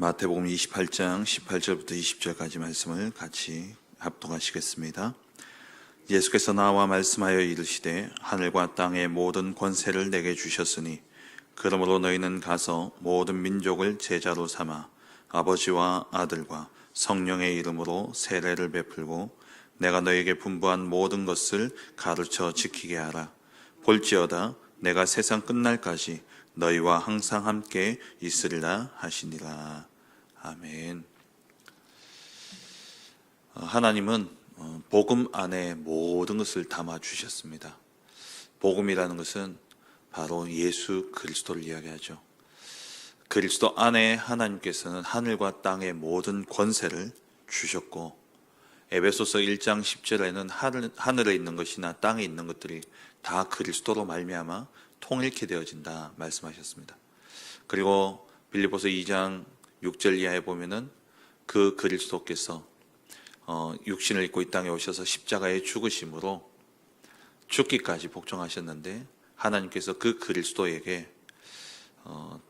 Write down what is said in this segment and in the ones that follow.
마태복음 28장 18절부터 20절까지 말씀을 같이 합독하시겠습니다. 예수께서 나와 말씀하여 이르시되 하늘과 땅의 모든 권세를 내게 주셨으니 그러므로 너희는 가서 모든 민족을 제자로 삼아 아버지와 아들과 성령의 이름으로 세례를 베풀고 내가 너에게 분부한 모든 것을 가르쳐 지키게 하라. 볼지어다 내가 세상 끝날까지 너희와 항상 함께 있으리라 하시니라. 아멘. 어, 하나님은 어, 복음 안에 모든 것을 담아 주셨습니다. 복음이라는 것은 바로 예수 그리스도를 이야기하죠. 그리스도 안에 하나님께서는 하늘과 땅의 모든 권세를 주셨고 에베소서 1장 10절에는 하늘, 하늘에 있는 것이나 땅에 있는 것들이 다 그리스도로 말미암아 통일케 되어진다 말씀하셨습니다. 그리고 빌립보서 2장 6절 이하에 보면은 그 그리스도께서 어, 육신을 입고 이 땅에 오셔서 십자가에 죽으심으로 죽기까지 복종하셨는데 하나님께서 그 그리스도에게 어,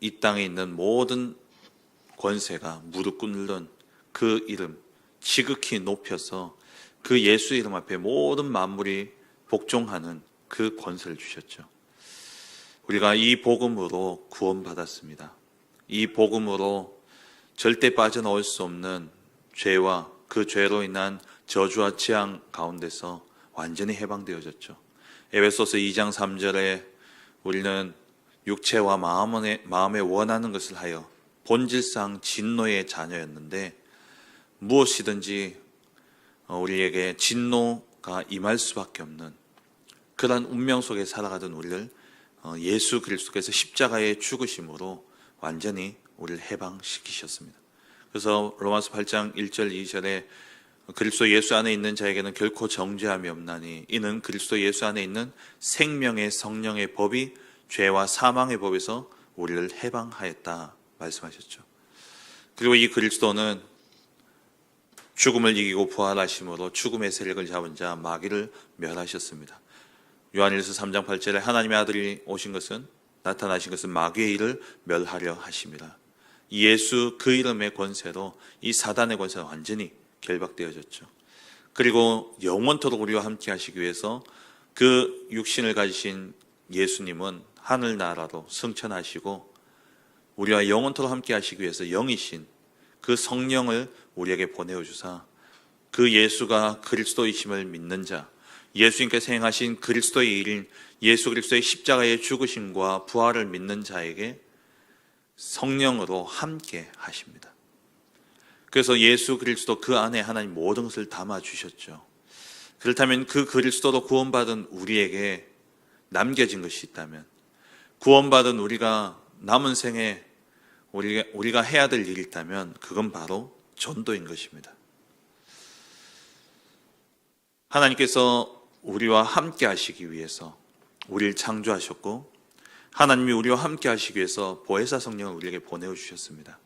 이 땅에 있는 모든 권세가 무릎 꿇는 그 이름 지극히 높여서 그 예수 이름 앞에 모든 만물이 복종하는 그 권세를 주셨죠. 우리가 이 복음으로 구원받았습니다. 이 복음으로 절대 빠져나올 수 없는 죄와 그 죄로 인한 저주와 재앙 가운데서 완전히 해방되어졌죠. 에베소서 2장 3절에 우리는 육체와 마음에, 마음에 원하는 것을 하여 본질상 진노의 자녀였는데 무엇이든지 우리에게 진노가 임할 수밖에 없는 그런 운명 속에 살아가던 우리를 어, 예수 그리스도께서 십자가의 죽으심으로 완전히 우리를 해방시키셨습니다. 그래서 로마서 8장 1절 2절에 그리스도 예수 안에 있는 자에게는 결코 정죄함이 없나니 이는 그리스도 예수 안에 있는 생명의 성령의 법이 죄와 사망의 법에서 우리를 해방하였다 말씀하셨죠. 그리고 이 그리스도는 죽음을 이기고 부활하심으로 죽음의 세력을 잡은 자 마귀를 멸하셨습니다. 요한일서 3장 8절에 하나님의 아들이 오신 것은 나타나신 것은 마귀의 일을 멸하려 하심이라. 예수 그 이름의 권세로 이 사단의 권세가 완전히 결박되어졌죠. 그리고 영원토록 우리와 함께 하시기 위해서 그 육신을 가지신 예수님은 하늘 나라로 승천하시고 우리와 영원토록 함께 하시기 위해서 영이신 그 성령을 우리에게 보내어 주사 그 예수가 그리스도이심을 믿는 자 예수님께서 행하신 그리스도의 일인 예수 그리스도의 십자가의 죽으심과 부활을 믿는 자에게 성령으로 함께 하십니다. 그래서 예수 그리스도 그 안에 하나님 모든 것을 담아 주셨죠. 그렇다면 그 그리스도로 구원받은 우리에게 남겨진 것이 있다면 구원받은 우리가 남은 생에 우리가, 우리가 해야 될 일이 있다면 그건 바로 전도인 것입니다. 하나님께서 우리와 함께 하시기 위해서 우리를 창조하셨고 하나님이 우리와 함께 하시기 위해서 보혜사 성령을 우리에게 보내어 주셨습니다.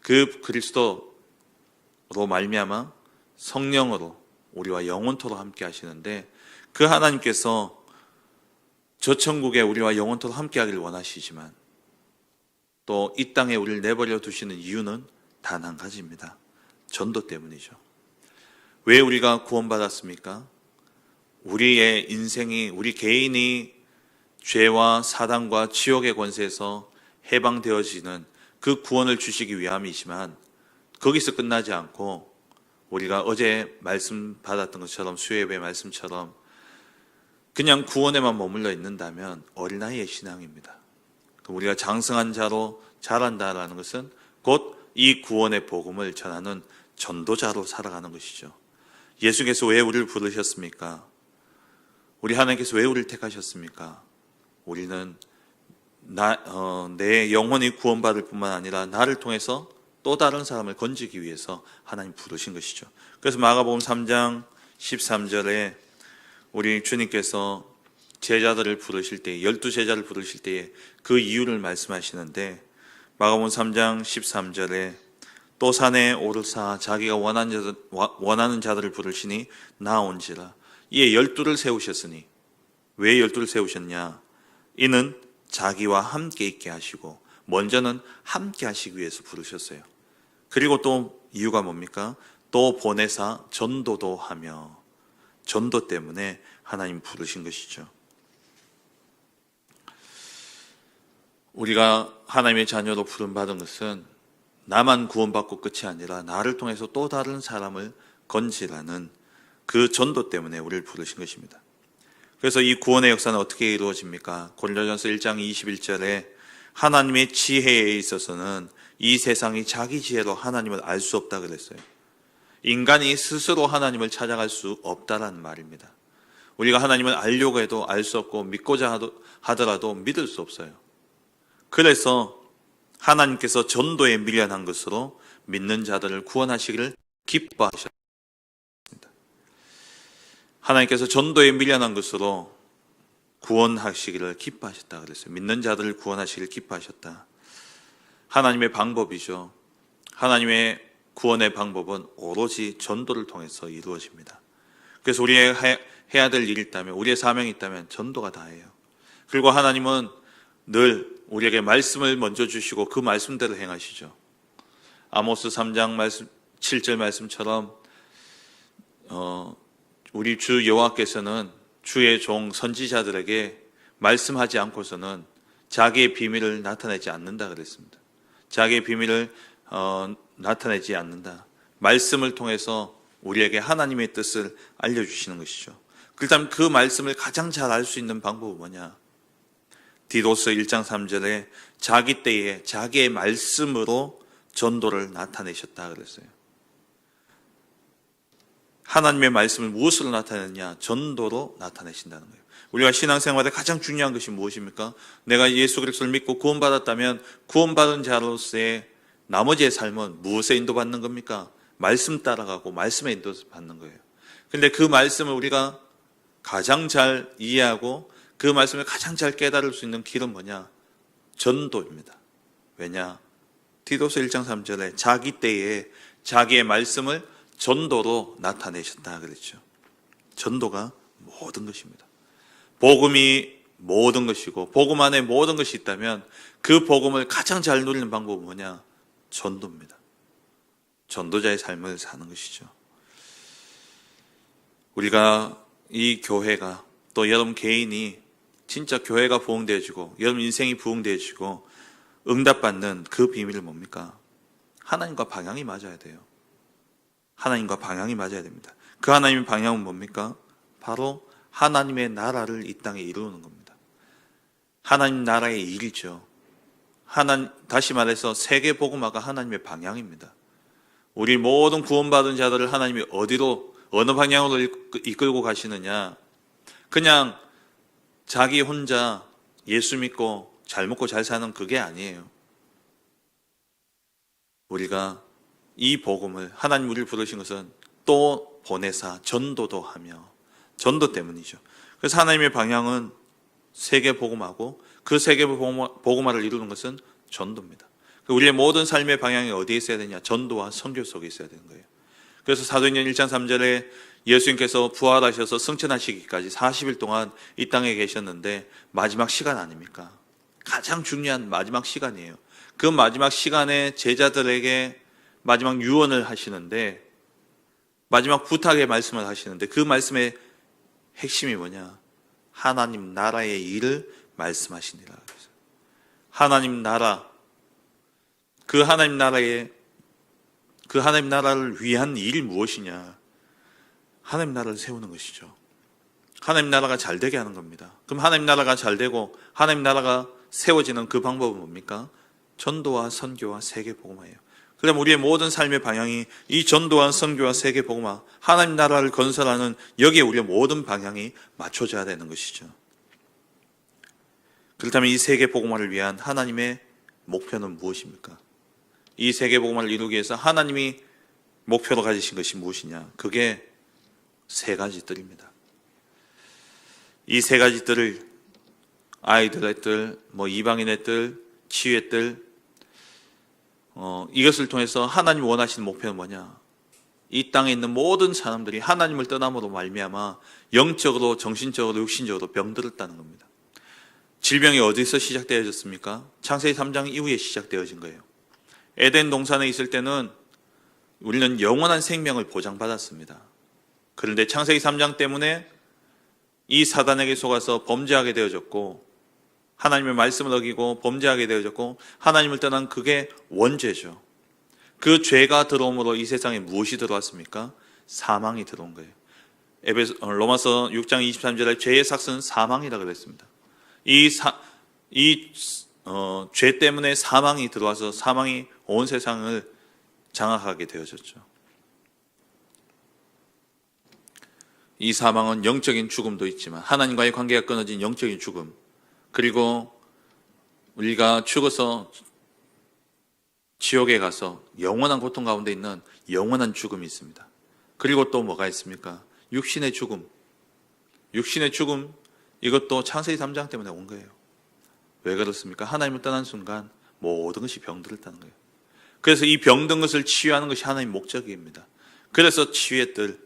그 그리스도로 말미암아 성령으로 우리와 영원토록 함께 하시는데 그 하나님께서 저 천국에 우리와 영원토록 함께 하기를 원하시지만 또 이 땅에 우리를 내버려 두시는 이유는 단 한 가지입니다. 전도 때문이죠. 왜 우리가 구원받았습니까? 우리의 인생이 우리 개인이 죄와 사단과 지옥의 권세에서 해방되어지는 그 구원을 주시기 위함이지만 거기서 끝나지 않고 우리가 어제 말씀 받았던 것처럼 수요예배 말씀처럼 그냥 구원에만 머물러 있는다면 어린아이의 신앙입니다. 우리가 장성한 자로 자란다라는 것은 곧 이 구원의 복음을 전하는 전도자로 살아가는 것이죠. 예수께서 왜 우리를 부르셨습니까? 우리 하나님께서 왜 우리를 택하셨습니까? 우리는 나, 어, 내 영혼이 구원받을 뿐만 아니라 나를 통해서 또 다른 사람을 건지기 위해서 하나님 부르신 것이죠. 그래서 마가복음 3장 13절에 우리 주님께서 제자들을 부르실 때, 열두 제자를 부르실 때에 그 이유를 말씀하시는데 마가복음 3장 13절에 또 산에 오르사 자기가 원하는, 자들, 원하는 자들을 부르시니 나온지라 이에 열두를 세우셨으니 왜 열두를 세우셨냐? 이는 자기와 함께 있게 하시고 먼저는 함께 하시기 위해서 부르셨어요. 그리고 또 이유가 뭡니까? 또 보내사 전도도 하며 전도 때문에 하나님 부르신 것이죠. 우리가 하나님의 자녀로 부름받은 것은 나만 구원받고 끝이 아니라 나를 통해서 또 다른 사람을 건지라는 그 전도 때문에 우리를 부르신 것입니다. 그래서 이 구원의 역사는 어떻게 이루어집니까? 고린도전서 1장 21절에 하나님의 지혜에 있어서는 이 세상이 자기 지혜로 하나님을 알 수 없다 그랬어요. 인간이 스스로 하나님을 찾아갈 수 없다라는 말입니다. 우리가 하나님을 알려고 해도 알 수 없고 믿고자 하더라도 믿을 수 없어요. 그래서 하나님께서 전도에 밀려난 것으로 믿는 자들을 구원하시기를 기뻐하셨습니다. 하나님께서 전도에 밀려난 것으로 구원하시기를 기뻐하셨다 그랬어요. 믿는 자들을 구원하시기를 기뻐하셨다. 하나님의 방법이죠. 하나님의 구원의 방법은 오로지 전도를 통해서 이루어집니다. 그래서 우리의 해야 될 일이 있다면, 우리의 사명이 있다면 전도가 다예요. 그리고 하나님은 늘 우리에게 말씀을 먼저 주시고 그 말씀대로 행하시죠. 아모스 3장 말씀 7절 말씀처럼 어, 우리 주 여호와께서는 주의 종 선지자들에게 말씀하지 않고서는 자기의 비밀을 나타내지 않는다 그랬습니다. 자기의 비밀을 어, 나타내지 않는다. 말씀을 통해서 우리에게 하나님의 뜻을 알려주시는 것이죠. 그렇다면 그 말씀을 가장 잘 알 수 있는 방법은 뭐냐? 디도스 1장 3절에 자기 때에 자기의 말씀으로 전도를 나타내셨다 그랬어요. 하나님의 말씀을 무엇으로 나타내느냐? 전도로 나타내신다는 거예요. 우리가 신앙생활에 가장 중요한 것이 무엇입니까? 내가 예수 그리스도를 믿고 구원받았다면 구원받은 자로서의 나머지의 삶은 무엇에 인도받는 겁니까? 말씀 따라가고 말씀에 인도받는 거예요. 근데 그 말씀을 우리가 가장 잘 이해하고 그 말씀을 가장 잘 깨달을 수 있는 길은 뭐냐? 전도입니다. 왜냐? 디도서 1장 3절에 자기 때에 자기의 말씀을 전도로 나타내셨다 그랬죠. 전도가 모든 것입니다. 복음이 모든 것이고 복음 안에 모든 것이 있다면 그 복음을 가장 잘 누리는 방법은 뭐냐? 전도입니다. 전도자의 삶을 사는 것이죠. 우리가 이 교회가 또 여러분 개인이 진짜 교회가 부흥되어지고 여러분 인생이 부흥되어지고 응답받는 그 비밀은 뭡니까? 하나님과 방향이 맞아야 돼요. 하나님과 방향이 맞아야 됩니다. 그 하나님의 방향은 뭡니까? 바로 하나님의 나라를 이 땅에 이루는 겁니다. 하나님 나라의 일이죠. 하나 다시 말해서 세계 복음화가 하나님의 방향입니다. 우리 모든 구원받은 자들을 하나님이 어디로 어느 방향으로 이끌고 가시느냐? 그냥 자기 혼자 예수 믿고 잘 먹고 잘 사는 그게 아니에요. 우리가 이 복음을 하나님 우리를 부르신 것은 또 보내사 전도도 하며 전도 때문이죠. 그래서 하나님의 방향은 세계 복음하고 그 세계 복음화를 이루는 것은 전도입니다. 우리의 모든 삶의 방향이 어디에 있어야 되냐? 전도와 선교 속에 있어야 되는 거예요. 그래서 사도행전 1장 3절에 예수님께서 부활하셔서 승천하시기까지 40일 동안 이 땅에 계셨는데 마지막 시간 아닙니까? 가장 중요한 마지막 시간이에요. 그 마지막 시간에 제자들에게 마지막 유언을 하시는데 마지막 부탁의 말씀을 하시는데 그 말씀의 핵심이 뭐냐? 하나님 나라의 일을 말씀하시니라. 하나님 나라 그 하나님 나라의 그 하나님 나라를 위한 일이 무엇이냐? 하나님 나라를 세우는 것이죠. 하나님 나라가 잘 되게 하는 겁니다. 그럼 하나님 나라가 잘 되고 하나님 나라가 세워지는 그 방법은 뭡니까? 전도와 선교와 세계 복음화예요. 그럼 우리의 모든 삶의 방향이 이 전도와 선교와 세계 복음화, 하나님 나라를 건설하는 여기에 우리의 모든 방향이 맞춰져야 되는 것이죠. 그렇다면 이 세계 복음화를 위한 하나님의 목표는 무엇입니까? 이 세계 복음화를 이루기 위해서 하나님이 목표로 가지신 것이 무엇이냐? 그게 세 가지 뜰입니다. 이 세 가지 뜰을 아이들의 뜰, 뭐 이방인의 뜰, 치유의 뜰, 어, 이것을 통해서 하나님 원하시는 목표는 뭐냐? 이 땅에 있는 모든 사람들이 하나님을 떠남으로 말미암아 영적으로, 정신적으로, 육신적으로 병들었다는 겁니다. 질병이 어디서 시작되어졌습니까? 창세기 3장 이후에 시작되어진 거예요. 에덴 동산에 있을 때는 우리는 영원한 생명을 보장받았습니다. 그런데 창세기 3장 때문에 이 사단에게 속아서 범죄하게 되어졌고 하나님의 말씀을 어기고 범죄하게 되어졌고 하나님을 떠난 그게 원죄죠. 그 죄가 들어옴으로 이 세상에 무엇이 들어왔습니까? 사망이 들어온 거예요. 에베소, 어, 로마서 6장 23절에 죄의 삭은 사망이라 그랬습니다. 이 사, 이, 어, 죄 때문에 사망이 들어와서 사망이 온 세상을 장악하게 되어졌죠. 이 사망은 영적인 죽음도 있지만 하나님과의 관계가 끊어진 영적인 죽음 그리고 우리가 죽어서 지옥에 가서 영원한 고통 가운데 있는 영원한 죽음이 있습니다. 그리고 또 뭐가 있습니까? 육신의 죽음. 육신의 죽음 이것도 창세기 3장 때문에 온 거예요. 왜 그렇습니까? 하나님을 떠난 순간 모든 것이 병들었다는 거예요. 그래서 이 병든 것을 치유하는 것이 하나님 목적입니다. 그래서 치유의 뜰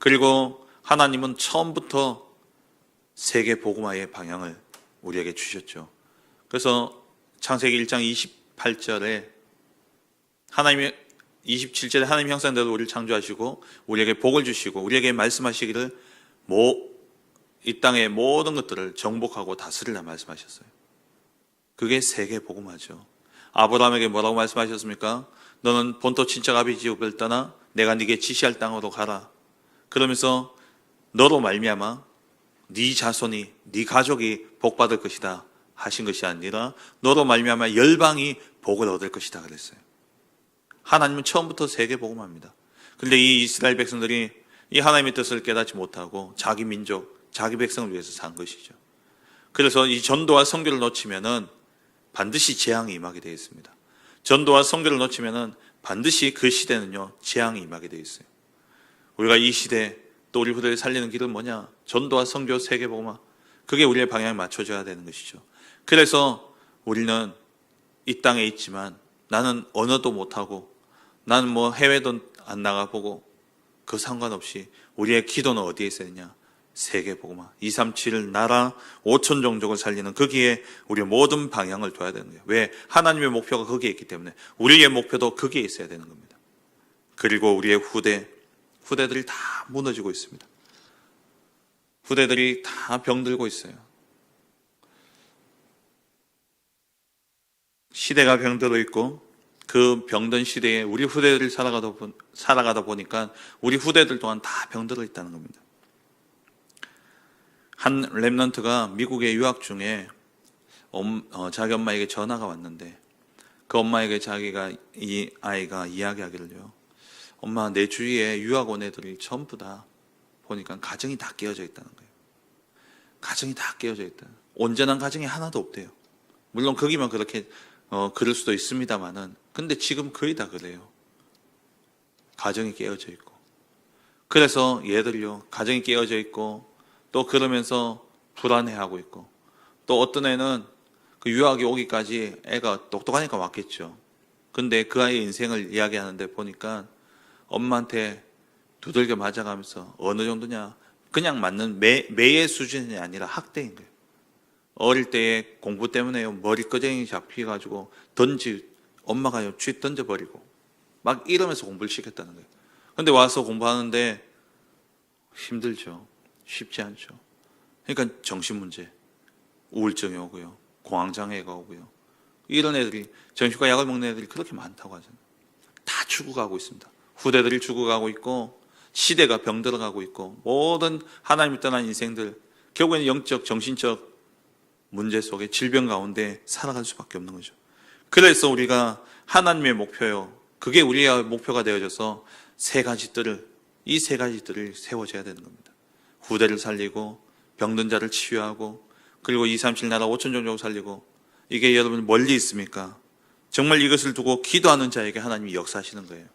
그리고 하나님은 처음부터 세계 복음화의 방향을 우리에게 주셨죠. 그래서 창세기 1장 28절에 하나님이 27절에 하나님 형상대로 우리를 창조하시고 우리에게 복을 주시고 우리에게 말씀하시기를 모, 이 땅의 모든 것들을 정복하고 다스리라 말씀하셨어요. 그게 세계 복음화죠. 아브라함에게 뭐라고 말씀하셨습니까? 너는 본토 친척 아비지옥을 떠나 내가 네게 지시할 땅으로 가라. 그러면서 너로 말미암아 네 자손이 네 가족이 복 받을 것이다 하신 것이 아니라 너로 말미암아 열방이 복을 얻을 것이다 그랬어요. 하나님은 처음부터 세계 복음합니다. 근데 이 이스라엘 백성들이 이 하나님의 뜻을 깨닫지 못하고 자기 민족, 자기 백성을 위해서 산 것이죠. 그래서 이 전도와 성교를 놓치면은 반드시 재앙이 임하게 되어 있습니다. 전도와 성교를 놓치면은 반드시 그 시대는요 재앙이 임하게 되어 있어요. 우리가 이 시대 또 우리 후대를 살리는 길은 뭐냐? 전도와 성교 세계복음화. 그게 우리의 방향에 맞춰져야 되는 것이죠. 그래서 우리는 이 땅에 있지만 나는 언어도 못하고 나는 뭐 해외도 안 나가보고 그 상관없이 우리의 기도는 어디에 되냐? 세계복음화. 237 나라 5천 종족을 살리는 거기에 우리의 모든 방향을 둬야 되는 거예요. 왜? 하나님의 목표가 거기에 있기 때문에 우리의 목표도 거기에 있어야 되는 겁니다. 그리고 우리의 후대, 후대들이 다 무너지고 있습니다. 후대들이 다 병들고 있어요. 시대가 병들어 있고 그 병든 시대에 우리 후대들이 살아가다, 보, 살아가다 보니까 우리 후대들 또한 다 병들어 있다는 겁니다. 한 랩런트가 미국에 유학 중에 엄, 어, 자기 엄마에게 전화가 왔는데 그 엄마에게 자기가 이 아이가 이야기하기를요. 엄마 내 주위에 유학 온 애들이 전부 다 보니까 가정이 다 깨어져 있다는 거예요. 가정이 다 깨어져 있다. 온전한 가정이 하나도 없대요. 물론 거기만 그렇게 어, 그럴 수도 있습니다만은 근데 지금 거의 다 그래요. 가정이 깨어져 있고. 그래서 얘들요, 가정이 깨어져 있고, 또 그러면서 불안해하고 있고, 또 어떤 애는 그 유학이 오기까지 애가 똑똑하니까 왔겠죠. 근데 그 아이의 인생을 이야기하는데 보니까 엄마한테 두들겨 맞아가면서 어느 정도냐, 그냥 맞는 매, 매의 수준이 아니라 학대인 거예요. 어릴 때에 공부 때문에 머리 꺼쟁이 잡히가지고 던지, 엄마가 쥐 던져버리고 막 이러면서 공부를 시켰다는 거예요. 근데 와서 공부하는데 힘들죠. 쉽지 않죠. 그러니까 정신 문제, 우울증이 오고요. 공황장애가 오고요. 이런 애들이, 정신과 약을 먹는 애들이 그렇게 많다고 하잖아요. 다 죽어가고 있습니다. 후대들이 죽어가고 있고, 시대가 병들어가고 있고, 모든 하나님을 떠난 인생들, 결국에는 영적, 정신적 문제 속에 질병 가운데 살아갈 수밖에 없는 거죠. 그래서 우리가 하나님의 목표요. 그게 우리의 목표가 되어져서 세 가지 뜰을, 이 세 가지 뜰을 세워져야 되는 겁니다. 후대를 살리고, 병든 자를 치유하고, 그리고 2, 3, 7 나라 5천 종족 살리고, 이게 여러분 멀리 있습니까? 정말 이것을 두고 기도하는 자에게 하나님이 역사하시는 거예요.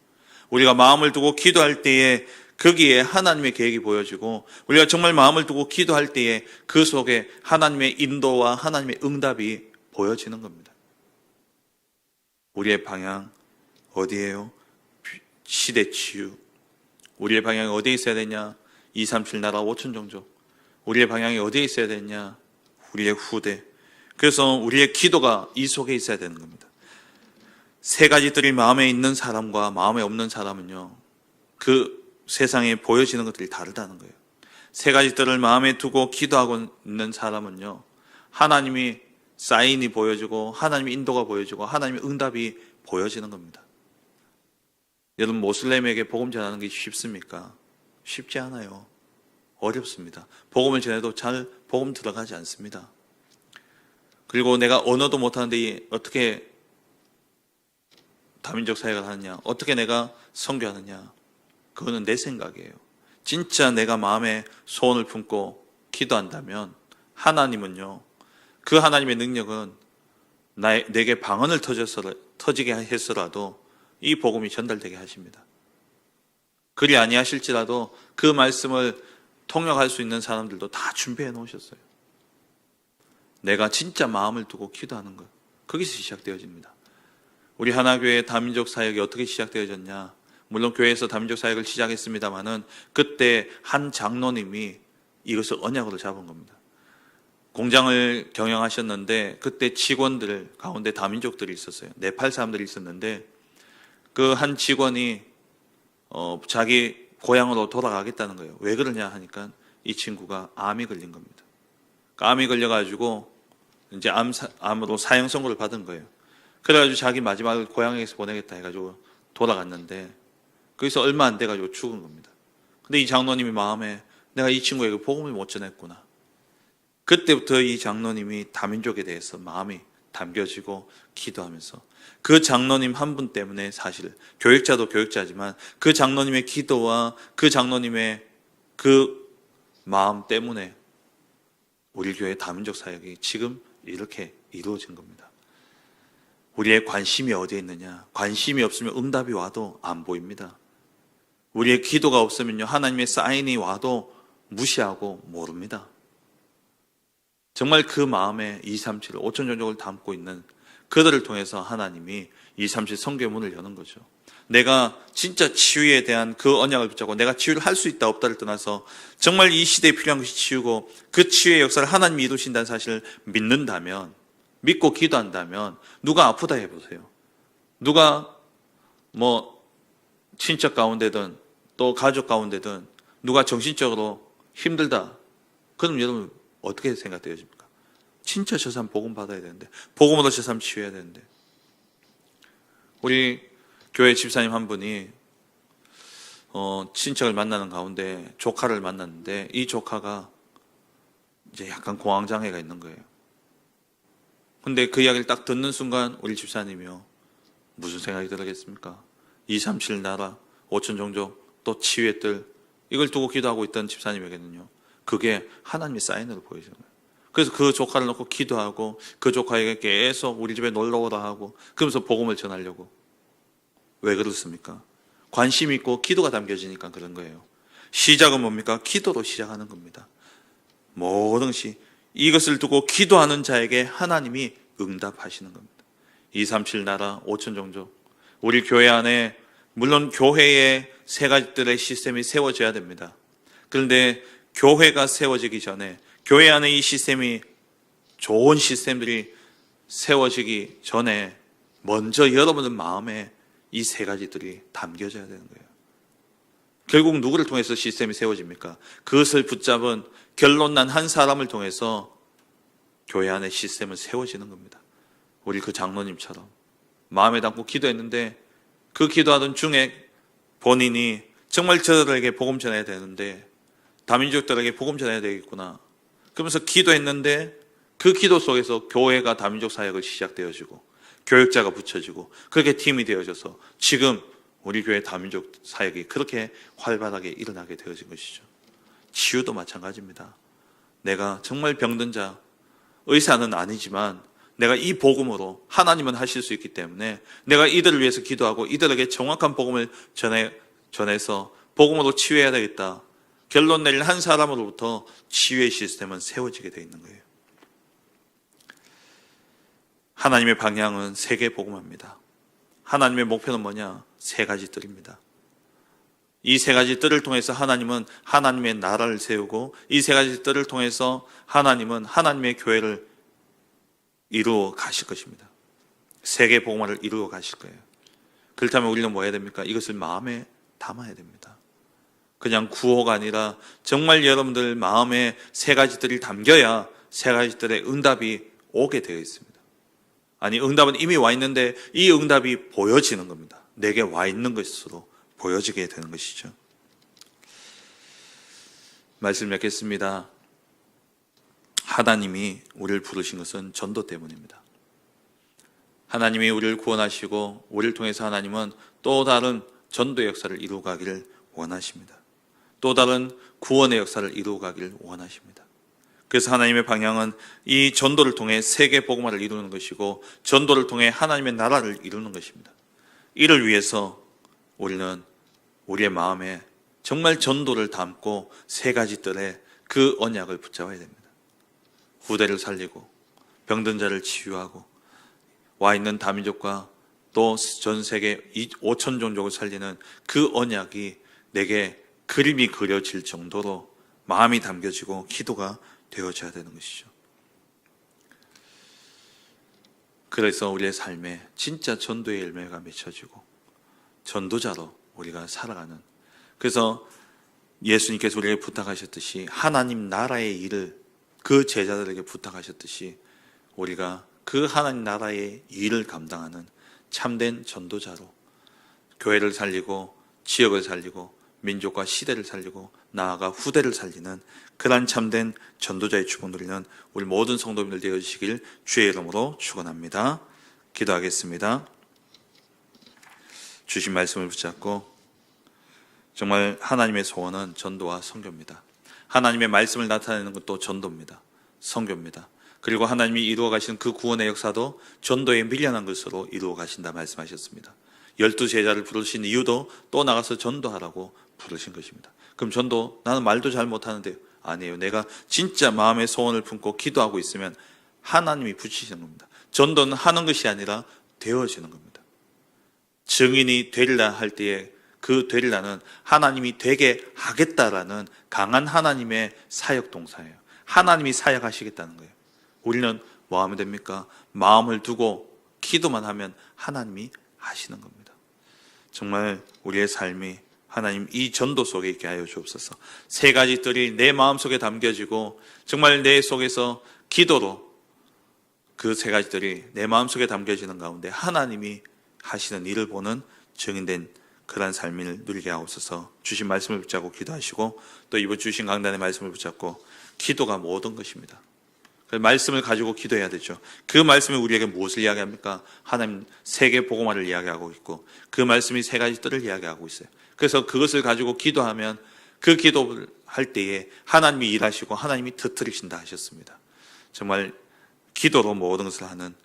우리가 마음을 두고 기도할 때에 거기에 하나님의 계획이 보여지고 우리가 정말 마음을 두고 기도할 때에 그 속에 하나님의 인도와 하나님의 응답이 보여지는 겁니다. 우리의 방향 어디에요? 시대 치유. 우리의 방향이 어디에 있어야 되냐? 2, 3, 7 나라 5천 종족. 우리의 방향이 어디에 있어야 되냐? 우리의 후대. 그래서 우리의 기도가 이 속에 있어야 되는 겁니다. 세 가지 뜰이 마음에 있는 사람과 마음에 없는 사람은요, 그 세상에 보여지는 것들이 다르다는 거예요. 세 가지 뜰을 마음에 두고 기도하고 있는 사람은요, 하나님이 사인이 보여지고, 하나님의 인도가 보여지고, 하나님의 응답이 보여지는 겁니다. 여러분, 모슬렘에게 복음 전하는 게 쉽습니까? 쉽지 않아요. 어렵습니다. 복음을 전해도 잘 복음 들어가지 않습니다. 그리고 내가 언어도 못하는데 어떻게 다민족 사역을 하느냐, 어떻게 내가 선교하느냐, 그거는 내 생각이에요. 진짜 내가 마음에 소원을 품고 기도한다면 하나님은요, 그 하나님의 능력은 나 내게 방언을 터져서, 터지게 했어라도 이 복음이 전달되게 하십니다. 그리 아니하실지라도 그 말씀을 통역할 수 있는 사람들도 다 준비해 놓으셨어요. 내가 진짜 마음을 두고 기도하는 것. 거기서 시작되어집니다. 우리 하나교회 다민족 사역이 어떻게 시작되어졌냐? 물론 교회에서 다민족 사역을 시작했습니다만은 그때 한 장로님이 이것을 언약으로 잡은 겁니다. 공장을 경영하셨는데 그때 직원들 가운데 다민족들이 있었어요. 네팔 사람들이 있었는데 그 한 직원이 어, 자기 고향으로 돌아가겠다는 거예요. 왜 그러냐 하니까 이 친구가 암이 걸린 겁니다. 그 암이 걸려가지고 이제 암, 암으로 사형 선고를 받은 거예요. 그래가지고 자기 마지막을 고향에서 보내겠다 해가지고 돌아갔는데 거기서 얼마 안 돼가지고 죽은 겁니다. 근데 이 장로님이 마음에 내가 이 친구에게 복음을 못 전했구나. 그때부터 이 장로님이 다민족에 대해서 마음이 담겨지고 기도하면서 그 장로님 한 분 때문에 사실 교육자도 교육자지만 그 장로님의 기도와 그 장로님의 그 마음 때문에 우리 교회 다민족 사역이 지금 이렇게 이루어진 겁니다. 우리의 관심이 어디에 있느냐? 관심이 없으면 응답이 와도 안 보입니다. 우리의 기도가 없으면요, 하나님의 사인이 와도 무시하고 모릅니다. 정말 그 마음에 237, 5천 종족을 담고 있는 그들을 통해서 하나님이 237 성교의 문을 여는 거죠. 내가 진짜 치유에 대한 그 언약을 붙잡고 내가 치유를 할 수 있다 없다를 떠나서 정말 이 시대에 필요한 것이 치유고 그 치유의 역사를 하나님이 이루신다는 사실을 믿는다면 믿고 기도한다면 누가 아프다 해보세요. 누가 뭐 친척 가운데든 또 가족 가운데든 누가 정신적으로 힘들다. 그럼 여러분 어떻게 생각되어집니까? 진짜 저 사람 복음 받아야 되는데 복음으로 저 사람 치유해야 되는데 우리 교회 집사님 한 분이 어, 친척을 만나는 가운데 조카를 만났는데 이 조카가 이제 약간 공황장애가 있는 거예요. 근데 그 이야기를 딱 듣는 순간 우리 집사님이요. 무슨 생각이 들겠습니까? 237 나라, 5천 종족, 또 치유의 뜰, 이걸 두고 기도하고 있던 집사님에게는요. 그게 하나님의 사인으로 보이는 거예요. 그래서 그 조카를 놓고 기도하고 그 조카에게 계속 우리 집에 놀러 오라 하고 그러면서 복음을 전하려고. 왜 그렇습니까? 관심 있고 기도가 담겨지니까 그런 거예요. 시작은 뭡니까? 기도로 시작하는 겁니다. 모든 것 이 이것을 두고 기도하는 자에게 하나님이 응답하시는 겁니다. 237 나라 5천 종족. 우리 교회 안에 물론 교회의 세 가지들의 시스템이 세워져야 됩니다. 그런데 교회가 세워지기 전에 교회 안에 이 시스템이 좋은 시스템들이 세워지기 전에 먼저 여러분의 마음에 이 세 가지들이 담겨져야 되는 거예요. 결국 누구를 통해서 시스템이 세워집니까? 그것을 붙잡은 결론 난 한 사람을 통해서 교회 안에 시스템은 세워지는 겁니다. 우리 그 장로님처럼 마음에 담고 기도했는데 그 기도하던 중에 본인이 정말 저들에게 복음 전해야 되는데 다민족들에게 복음 전해야 되겠구나. 그러면서 기도했는데 그 기도 속에서 교회가 다민족 사역을 시작되어지고 교육자가 붙여지고 그렇게 팀이 되어져서 지금 우리 교회 다민족 사역이 그렇게 활발하게 일어나게 되어진 것이죠. 치유도 마찬가지입니다. 내가 정말 병든 자, 의사는 아니지만 내가 이 복음으로 하나님은 하실 수 있기 때문에 내가 이들을 위해서 기도하고 이들에게 정확한 복음을 전해, 전해서 복음으로 치유해야 되겠다. 결론 내릴 한 사람으로부터 치유의 시스템은 세워지게 되어 있는 거예요. 하나님의 방향은 세계 복음합니다. 하나님의 목표는 뭐냐? 세 가지 뜰입니다. 이 세 가지 뜰을 통해서 하나님은 하나님의 나라를 세우고 이 세 가지 뜰을 통해서 하나님은 하나님의 교회를 이루어 가실 것입니다. 세계 복음화를 이루어 가실 거예요. 그렇다면 우리는 뭐 해야 됩니까? 이것을 마음에 담아야 됩니다. 그냥 구호가 아니라 정말 여러분들 마음에 세 가지들이 담겨야 세 가지들의 응답이 오게 되어 있습니다. 아니, 응답은 이미 와 있는데 이 응답이 보여지는 겁니다. 내게 와 있는 것으로 보여지게 되는 것이죠. 말씀 맺겠습니다. 하나님이 우리를 부르신 것은 전도 때문입니다. 하나님이 우리를 구원하시고 우리를 통해서 하나님은 또 다른 전도 역사를 이루어가기를 원하십니다. 또 다른 구원의 역사를 이루어가기를 원하십니다. 그래서 하나님의 방향은 이 전도를 통해 세계 복음화를 이루는 것이고 전도를 통해 하나님의 나라를 이루는 것입니다. 이를 위해서 우리는 우리의 마음에 정말 전도를 담고 세 가지 뜰에 그 언약을 붙잡아야 됩니다. 후대를 살리고 병든 자를 치유하고 와 있는 다민족과 또 전 세계 5천 종족을 살리는 그 언약이 내게 그림이 그려질 정도로 마음이 담겨지고 기도가 되어져야 되는 것이죠. 그래서 우리의 삶에 진짜 전도의 열매가 맺혀지고 전도자로 우리가 살아가는 그래서 예수님께서 우리에게 부탁하셨듯이 하나님 나라의 일을 그 제자들에게 부탁하셨듯이 우리가 그 하나님 나라의 일을 감당하는 참된 전도자로 교회를 살리고 지역을 살리고 민족과 시대를 살리고 나아가 후대를 살리는 그러한 참된 전도자의 축복 누리는 우리 모든 성도님들 되어주시길 주의 이름으로 축원합니다. 기도하겠습니다. 주신 말씀을 붙잡고 정말 하나님의 소원은 전도와 선교입니다. 하나님의 말씀을 나타내는 것도 전도입니다. 선교입니다. 그리고 하나님이 이루어 가신 그 구원의 역사도 전도에 밀려난 것으로 이루어 가신다 말씀하셨습니다. 열두 제자를 부르신 이유도 또 나가서 전도하라고 부르신 것입니다. 그럼 전도 나는 말도 잘 못하는데 아니에요. 내가 진짜 마음의 소원을 품고 기도하고 있으면 하나님이 붙이시는 겁니다. 전도는 하는 것이 아니라 되어지는 겁니다. 증인이 되리라 할 때에 그 되리라는 하나님이 되게 하겠다라는 강한 하나님의 사역 동사예요. 하나님이 사역하시겠다는 거예요. 우리는 뭐 하면 됩니까? 마음을 두고 기도만 하면 하나님이 하시는 겁니다. 정말 우리의 삶이 하나님 이 전도 속에 있게 하여 주옵소서. 세 가지 뜰이 내 마음 속에 담겨지고 정말 내 속에서 기도로 그 세 가지들이 내 마음 속에 담겨지는 가운데 하나님이 하시는 일을 보는 증인된 그러한 삶을 누리게 하옵소서. 주신 말씀을 붙잡고 기도하시고 또 이번 주신 강단의 말씀을 붙잡고 기도가 모든 것입니다. 그 말씀을 가지고 기도해야 되죠. 그 말씀이 우리에게 무엇을 이야기합니까? 하나님 세계 복음화를 이야기하고 있고 그 말씀이 세 가지 뜰을 이야기하고 있어요. 그래서 그것을 가지고 기도하면 그 기도를 할 때에 하나님이 일하시고 하나님이 터뜨리신다 하셨습니다. 정말 기도로 모든 것을 하는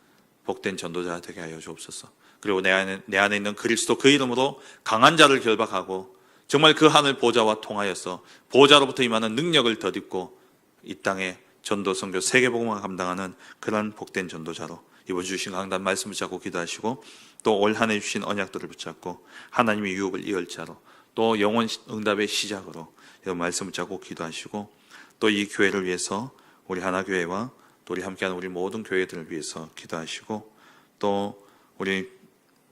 복된 전도자 되게 하여 주옵소서. 그리고 내 안에, 내 안에 있는 그리스도 그 이름으로 강한 자를 결박하고 정말 그 하늘 보좌와 통하여서 보좌로부터 임하는 능력을 덧입고 이 땅에 전도 선교 세계복음을 감당하는 그러한 복된 전도자로 이번 주신 강단 말씀 붙잡고 기도하시고 또 올 한해 주신 언약들을 붙잡고 하나님의 유업을 이을 자로 또 영원 응답의 시작으로 이런 말씀 붙잡고 기도하시고 또 이 교회를 위해서 우리 하나교회와 또 우리 함께하는 우리 모든 교회들을 위해서 기도하시고 또 우리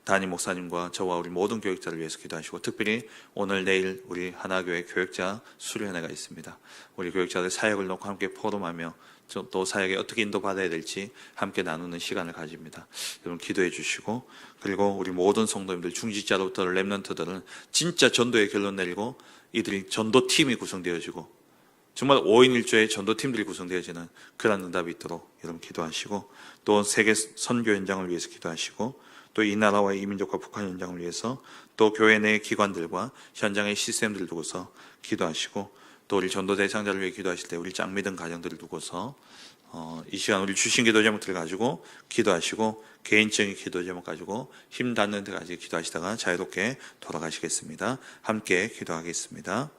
담임 목사님과 저와 우리 모든 교육자를 위해서 기도하시고 특별히 오늘 내일 우리 하나교회 교육자 수련회가 있습니다. 우리 교육자들 사역을 놓고 함께 포럼하며 또 사역에 어떻게 인도받아야 될지 함께 나누는 시간을 가집니다. 여러분 기도해 주시고 그리고 우리 모든 성도님들 중지자로부터 랩런트들은 진짜 전도의 결론 내리고 이들이 전도팀이 구성되어지고 정말 5인 1조의 전도팀들이 구성되어지는 그런 응답이 있도록 여러분 기도하시고 또 세계 선교 현장을 위해서 기도하시고 또 이 나라와 이 민족과 북한 현장을 위해서 또 교회 내 기관들과 현장의 시스템들을 두고서 기도하시고 또 우리 전도 대상자를 위해 기도하실 때 우리 짱 믿은 가정들을 두고서 어, 이 시간 우리 주신 기도 제목들을 가지고 기도하시고 개인적인 기도 제목 가지고 힘 닿는 데까지 기도하시다가 자유롭게 돌아가시겠습니다. 함께 기도하겠습니다.